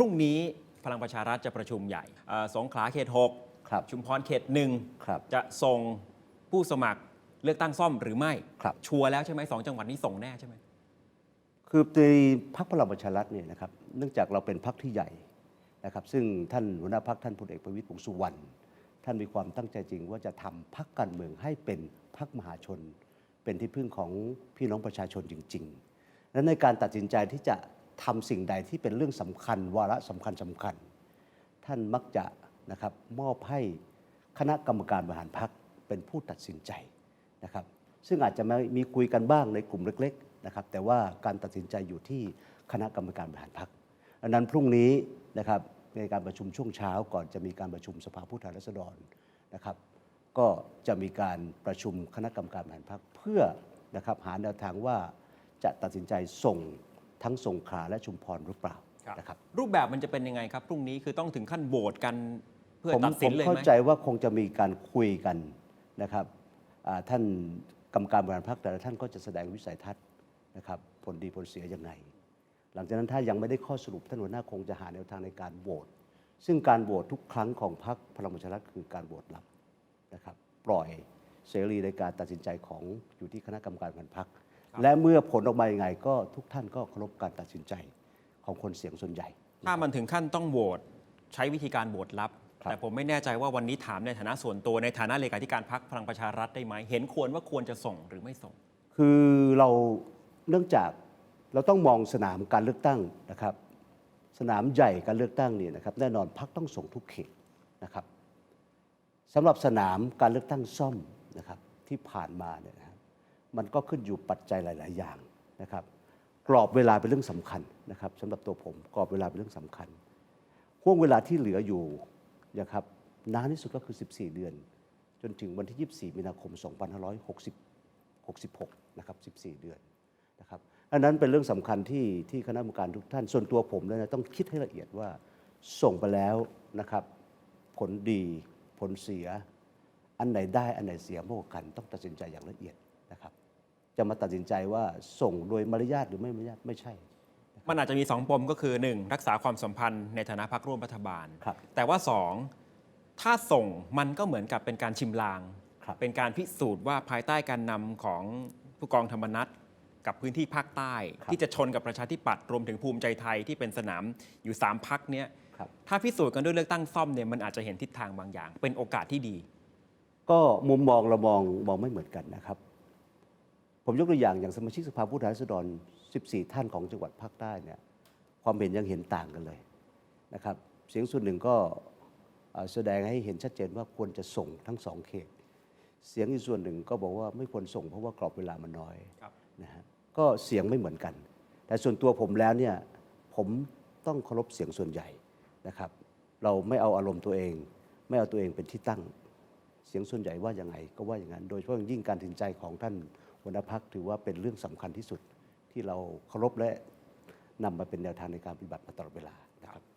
พรุ่งนี้พลังประชารัฐจะประชุมใหญ่เอ่อสงขลาเขตครับ6ชุมพรเขตหนึ่งครับจะส่งผู้สมัครเลือกตั้งซ่อมหรือไม่ครับ ชัวร์แล้วใช่ไหมสองจังหวัดนี้ส่งแน่ใช่ไหม คือในพรรคพลังประชารัฐเนี่ยนะครับเนื่องจากเราเป็นพรรคที่ใหญ่นะครับ ซึ่งท่านหัวหน้าพรรคท่านพลเอกประวิตรวงษ์สุวรรณท่านมีความตั้งใจจริง ว่าจะทำพรรคการเมืองให้เป็นพรรคมหาชน เป็นที่พึ่งของพี่น้องประชาชนจริง ๆ และในการตัดสินใจที่จะ ทำสิ่งใดที่เป็นเรื่องสำคัญ วาระสำคัญสำคัญ ท่านมักจะนะครับมอบให้คณะกรรมการบริหารพรรคเป็นผู้ตัดสินใจนะครับ ซึ่งอาจจะมีคุยกันบ้างในกลุ่มเล็กๆนะครับ แต่ว่าการตัดสินใจอยู่ที่คณะกรรมการบริหารพรรคดังนั้นพรุ่งนี้นะครับในการประชุมช่วงเช้าก่อนจะมีการประชุมสภาผู้แทนราษฎรนะครับ ก็จะมีการประชุมคณะกรรมการบริหารพรรคเพื่อนะครับหาแนวทางว่าจะตัดสินใจส่ง ทั้งสงขลาและชุมพรหรือเปล่านะครับรูปแบบมันจะเป็นยังไงครับพรุ่งนี้คือต้องถึงขั้นโหวตกันเพื่อผมตัดสินผมเลยเข้าไหมใจว่าคงจะมีการคุยกันนะครับอ่าท่านกรรมการบริหารพรรคแต่ละท่านก็จะแสดงวิสัยทัศน์นะครับผลดีผลเสียยังไง หลังจากนั้นถ้ายังไม่ได้ข้อสรุปท่านหัวหน้าคงจะหาแนวทางในการโหวตซึ่งการโหวตทุกครั้งของพรรคพลังประชารัฐคือการโหวตลับนะครับปล่อยเสรีในการตัดสินใจของอยู่ที่คณะกรรมการบริหารพรรค และเมื่อผลออกมาอย่างไงก็ทุกท่านก็เคารพการตัดสินใจของคนเสียงส่วนใหญ่ ถ้ามันถึงขั้นต้องโหวตใช้วิธีการโหวตลับครับแต่ผมไม่แน่ใจว่าวันนี้ถามในฐานะส่วนตัวในฐานะเลขาธิการพักพลังประชารัฐได้ไหมเห็นควรว่าควรจะส่งหรือไม่ส่ง คือเราเนื่องจากเราต้องมองสนามการเลือกตั้งนะครับ สนามใหญ่การเลือกตั้งเนี่ยนะครับแน่นอนพักต้องส่งทุกเขตนะครับสำหรับสนามการเลือกตั้งซ่อมนะครับที่ผ่านมาเนี่ยนะครับ มันก็ขึ้นอยู่ปัจจัยหลาย ๆ อย่างนะครับ กรอบเวลาเป็นเรื่องสำคัญนะครับสำหรับตัวผมกรอบเวลาเป็นเรื่องสำคัญห่วงเวลาที่เหลืออยู่นะครับนานที่สุดก็คือ 14 เดือน จนถึงวันที่ 24 มีนาคม 2560 66นะครับ 14 เดือนนะครับอันนั้นเป็นเรื่องสำคัญที่ที่คณะกรรมการทุกท่าน ส่วนตัวผมเนี่ยนะต้องคิดให้ละเอียดว่าส่งไปแล้วนะครับ ผลดีผลเสีย อันไหนได้อันไหนเสียมากกว่ากัน ต้องตัดสินใจอย่างละเอียด จะมาตัดสินใจว่าส่งโดยมารยาทหรือไม่มารยาทไม่ใช่ มันอาจจะมี 2ปมก็คือ 1. รักษาความสัมพันธ์ในฐานะพักร่วมรัฐบาล ครับแต่ว่า 2. ถ้าส่งมันก็เหมือนกับเป็นการชิมลาง ครับ เป็นการพิสูจน์ว่าภายใต้การนำของผู้กองธรรมนัฐกับพื้นที่ภาคใต้ ครับที่จะชนกับประชาธิปัตย์รวมถึงภูมิใจไทยที่เป็นสนามอยู่3พักเนี้ยครับ ถ้าพิสูจน์กันด้วยเลือกตั้งซ่อมเนี่ยมันอาจจะเห็นทิศทางบางอย่าง เป็นโอกาสที่ดี ก็มุมมองเรามองมองไม่เหมือนกันนะครับ ผมยกตัวอย่างอย่างสมาชิกสภาผู้แทนราษฎร 14 ท่านของจังหวัดภาคใต้เนี่ยความเห็นยังเห็นต่างกันเลยนะครับ เสียงส่วนหนึ่งก็เอ่อแสดงให้เห็นชัดเจนว่าควรจะส่งทั้งสองเขต เสียงอีกส่วนหนึ่งก็บอกว่าไม่ควรส่งเพราะว่ากรอบเวลามันน้อยครับนะฮะก็เสียงไม่เหมือนกัน แต่ส่วนตัวผมแล้วเนี่ยผมต้องเคารพเสียงส่วนใหญ่นะครับ เราไม่เอาอารมณ์ตัวเอง ไม่เอาตัวเองเป็นที่ตั้ง เสียงส่วนใหญ่ว่าอย่างไงก็ว่าอย่างนั้น โดยเฉพาะอย่างยิ่งการตัดสินใจของท่าน หัวหน้าพักถือว่าเป็นเรื่องสำคัญที่สุดที่เราเคารพและนำมาเป็นแนวทางในการปฏิบัติมาตลอดเวลา